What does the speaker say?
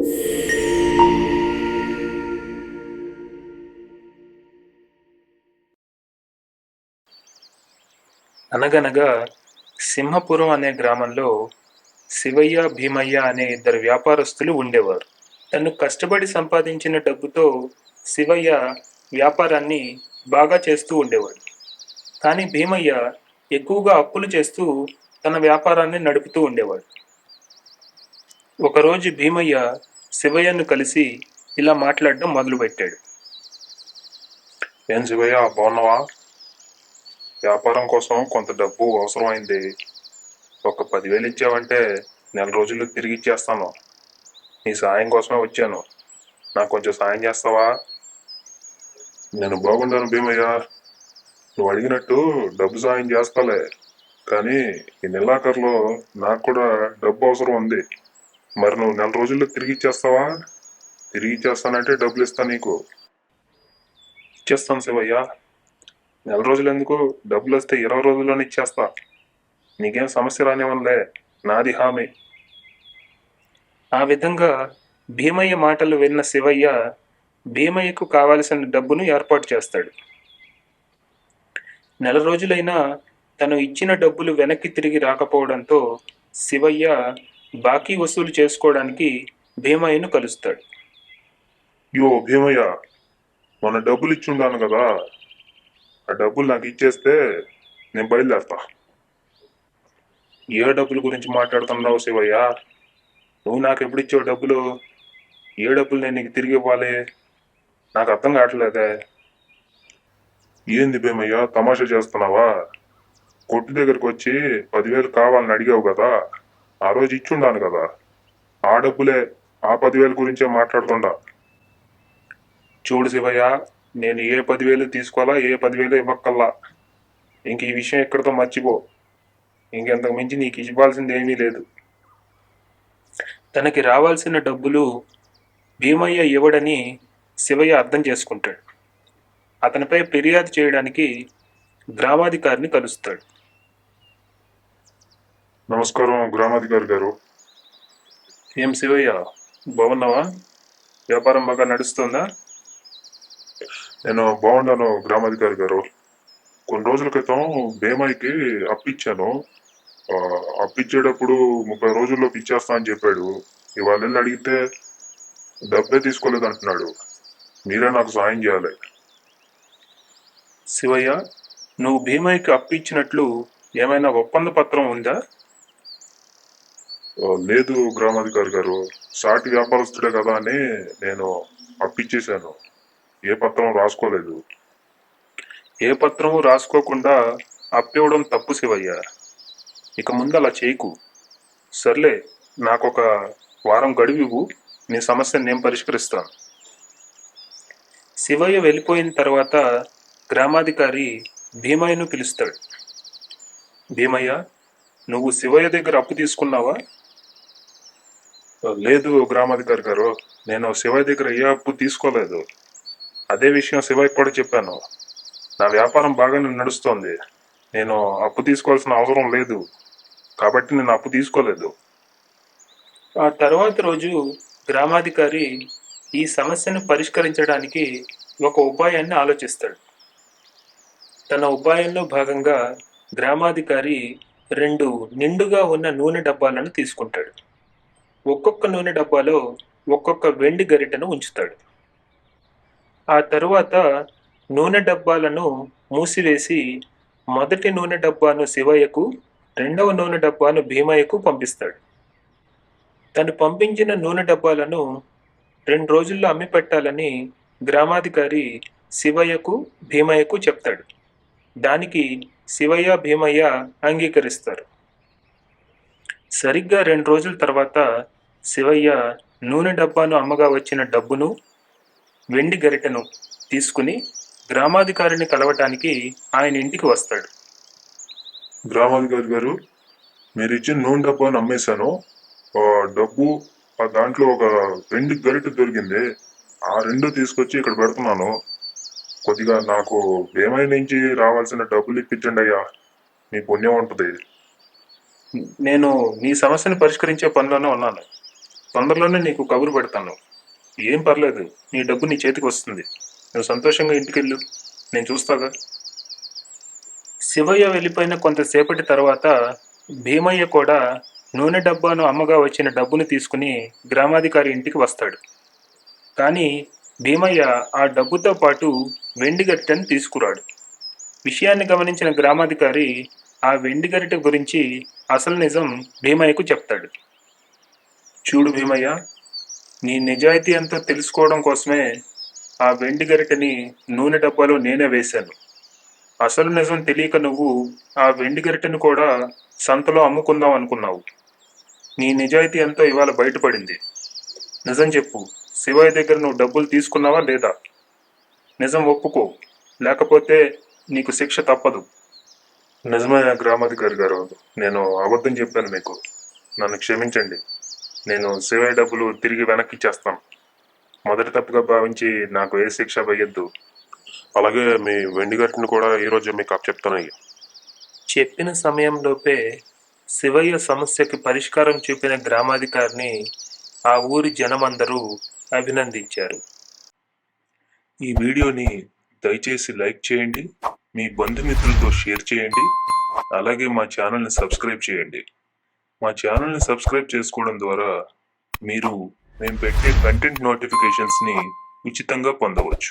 అనగనగా సింహపురం అనే గ్రామంలో శివయ్య భీమయ్య అనే ఇద్దరు వ్యాపారస్తులు ఉండేవారు. తను కష్టపడి సంపాదించిన డబ్బుతో శివయ్య వ్యాపారాన్ని బాగా చేస్తూ ఉండేవాడు. కానీ భీమయ్య ఎక్కువగా అప్పులు చేస్తూ తన వ్యాపారాన్ని నడుపుతూ ఉండేవాడు. ఒకరోజు భీమయ్య శివయ్యను కలిసి ఇలా మాట్లాడడం మొదలుపెట్టాడు. ఏం శివయ్య బాగున్నావా? వ్యాపారం కోసం కొంత డబ్బు అవసరమైంది. ఒక పదివేలు ఇచ్చావంటే నెల రోజుల్లో తిరిగి ఇచ్చేస్తాను. నీ సాయం కోసమే వచ్చాను. నాకు కొంచెం సాయం చేస్తావా? నేను బాగుండాను భీమయ్య. నువ్వు అడిగినట్టు డబ్బు సాయం చేస్తాలే. కానీ ఈ నెలాఖరులో నాకు కూడా డబ్బు అవసరం ఉంది. మరి నువ్వు నెల రోజుల్లో తిరిగి ఇచ్చేస్తావా? తిరిగి ఇచ్చేస్తానంటే డబ్బులు ఇస్తా నీకు. ఇచ్చేస్తాను శివయ్య. నెల రోజులు ఎందుకు? డబ్బులు వస్తే ఇరవై రోజుల్లోనే ఇచ్చేస్తా. నీకేం సమస్య రానివ్వనులే. నాది హామీ. ఆ విధంగా భీమయ్య మాటలు విన్న శివయ్య భీమయ్యకు కావలసిన డబ్బును ఏర్పాటు చేస్తాడు. నెల రోజులైనా తను ఇచ్చిన డబ్బులు వెనక్కి తిరిగి రాకపోవడంతో శివయ్య బాకీ వసూలు చేసుకోవడానికి భీమయ్యను కలుస్తాడు. యో భీమయ్య మన డబ్బులు ఇచ్చి ఉండాను కదా. ఆ డబ్బులు నాకు ఇచ్చేస్తే నేను బయలుదేరతా. ఏ డబ్బుల గురించి మాట్లాడుతున్నావు శివయ్య? నువ్వు నాకు ఎప్పుడు ఇచ్చావు డబ్బులు? ఏ డబ్బులు నేను నీకు తిరిగి ఇవ్వాలి? నాకు అర్థం కావట్లేదే. ఏంది భీమయ్య తమాషా చేస్తున్నావా? కొట్టు దగ్గరకు వచ్చి పదివేలు కావాలని అడిగావు కదా. ఆ రోజు ఇచ్చుండాను కదా. ఆ డబ్బులే ఆ పదివేల గురించే మాట్లాడుతుండా. చూడు శివయ్య నేను ఏ పదివేలు తీసుకోవాలా ఏ పదివేలు ఇవ్వక్కల్లా. ఇంక ఈ విషయం ఎక్కడితో మర్చిపో. ఇంకెంతకు మించి నీకు ఇవ్వాల్సింది ఏమీ లేదు. తనకి రావాల్సిన డబ్బులు భీమయ్య ఇవ్వడని శివయ్య అర్థం చేసుకుంటాడు. అతనిపై ఫిర్యాదు చేయడానికి గ్రామాధికారిని కలుస్తాడు. నమస్కారం గ్రామాధికారి గారు. ఏం శివయ్య బాగున్నావా? వ్యాపారం బాగా నడుస్తుందా? నేను బాగున్నాను గ్రామాధికారి గారు. కొన్ని రోజుల క్రితం భీమాయికి అప్పిచ్చాను. అప్పిచ్చేటప్పుడు ముప్పై రోజుల్లో ఇచ్చేస్తా అని చెప్పాడు. ఇవాళ వెళ్ళి అడిగితే డబ్బే తీసుకోలేదు అంటున్నాడు. మీరే నాకు సాయం చేయాలి. శివయ్య నువ్వు భీమయ్యకి అప్పు ఇచ్చినట్లు ఏమైనా ఒప్పంద పత్రం ఉందా? లేదు గ్రామాధికారి గారు సాటి వ్యాపారస్తుడే కదా అని నేను అప్పిచ్చేశాను. ఏ పత్రం రాసుకోలేదు. ఏ పత్రము రాసుకోకుండా అప్పివ్వడం తప్పు శివయ్య. ఇక ముందు అలా చేయకు. సర్లే నాకొక వారం గడువు నీ సమస్యను నేను పరిష్కరిస్తాను. శివయ్య వెళ్ళిపోయిన తర్వాత గ్రామాధికారి భీమయ్యను పిలుస్తాడు. భీమయ్య నువ్వు శివయ్య దగ్గర అప్పు తీసుకున్నావా? లేదు గ్రామాధికారి గారు నేను శివయ్య దగ్గర ఏ అప్పు తీసుకోలేదు. అదే విషయం శివయ్య కూడా చెప్పాను. నా వ్యాపారం బాగానే నడుస్తోంది. నేను అప్పు తీసుకోవాల్సిన అవసరం లేదు. కాబట్టి నేను అప్పు తీసుకోలేదు. ఆ తర్వాత రోజు గ్రామాధికారి ఈ సమస్యను పరిష్కరించడానికి ఒక ఉపాయాన్ని ఆలోచిస్తాడు. తన ఉపాయంలో భాగంగా గ్రామాధికారి రెండు నిండుగా ఉన్న నూనె డబ్బాలను తీసుకుంటాడు. ఒక్కొక్క నూనె డబ్బాలో ఒక్కొక్క వెండి గరిటెను ఉంచుతాడు. ఆ తరువాత నూనె డబ్బాలను మూసివేసి మొదటి నూనె డబ్బాను శివయ్యకు రెండవ నూనె డబ్బాను భీమయ్యకు పంపిస్తాడు. తను పంపించిన నూనె డబ్బాలను రెండు రోజుల్లో అమ్మి పెట్టాలని గ్రామాధికారి శివయ్యకు భీమయ్యకు చెప్తాడు. దానికి శివయ్య భీమయ్య అంగీకరిస్తారు. సరిగ్గా రెండు రోజుల తర్వాత శివయ్య నూనె డబ్బాను అమ్మగా వచ్చిన డబ్బును వెండి గరిటను తీసుకుని గ్రామాధికారిని కలవటానికి ఆయన ఇంటికి వస్తాడు. గ్రామాధికారి గారు మీరు ఇచ్చిన నూనె డబ్బాను అమ్మేశాను. ఆ డబ్బు ఆ దాంట్లో ఒక వెండి గరిట దొరికింది. ఆ రెండు తీసుకొచ్చి ఇక్కడ పెడుతున్నాను. కొద్దిగా నాకు భీమై నుంచి రావాల్సిన డబ్బులు ఇప్పించండి అయ్యా. మీ పుణ్యం ఉంటుంది. నేను మీ సమస్యను పరిష్కరించే పనిలోనే ఉన్నాను. తొందరలోనే నీకు కబురు పెడతాను. ఏం పర్లేదు నీ డబ్బు నీ చేతికి వస్తుంది. నువ్వు సంతోషంగా ఇంటికెళ్ళు. నేను చూస్తాగా. శివయ్య వెళ్ళిపోయిన కొంతసేపటి తర్వాత భీమయ్య కూడా నూనె డబ్బాను అమ్మగా వచ్చిన డబ్బును తీసుకుని గ్రామాధికారి ఇంటికి వస్తాడు. కానీ భీమయ్య ఆ డబ్బుతో పాటు వెండి గరిటెను తీసుకురాడు. విషయాన్ని గమనించిన గ్రామాధికారి ఆ వెండి గరిటె గురించి అసలు నిజం భీమయ్యకు చెప్తాడు. చూడు భీమయ్య నీ నిజాయితీ ఎంతో తెలుసుకోవడం కోసమే ఆ వెండి గరిటని నూనె డబ్బాలో నేనే వేశాను. అసలు నిజం తెలియక నువ్వు ఆ వెండి గరిటని కూడా సంతలో అమ్ముకుందాం అనుకున్నావు. నీ నిజాయితీ అంతా ఇవాళ బయటపడింది. నిజం చెప్పు శివయ్య దగ్గర నువ్వు డబ్బులు తీసుకున్నావా లేదా? నిజం ఒప్పుకో లేకపోతే నీకు శిక్ష తప్పదు. నిజమే గ్రామాధికారి గారు. నేను అబద్ధం చెప్పాను మీకు. నన్ను క్షమించండి. నేను శివయ్య డబ్బులు తిరిగి వెనక్కి ఇచ్చేస్తాను. మొదటి తప్పుగా భావించి నాకు ఏ శిక్ష వేయద్దు. అలాగే మీ వెండి గట్టును కూడా ఈరోజు మీకు అప్పచెప్తాను అయ్యా చెప్పిన సమయంలోపే శివయ్య సమస్యకి పరిష్కారం చూపిన గ్రామాధికారిని ఆ ఊరి జనమందరూ అభినందించారు. ఈ వీడియోని దయచేసి లైక్ చేయండి. మీ బంధుమిత్రులతో షేర్ చేయండి. అలాగే మా ఛానల్ని సబ్స్క్రైబ్ చేయండి. మా ఛానల్ని సబ్స్క్రైబ్ చేసుకోవడం ద్వారా మీరు మేము పెట్టే కంటెంట్ నోటిఫికేషన్స్ని ఉచితంగా పొందవచ్చు.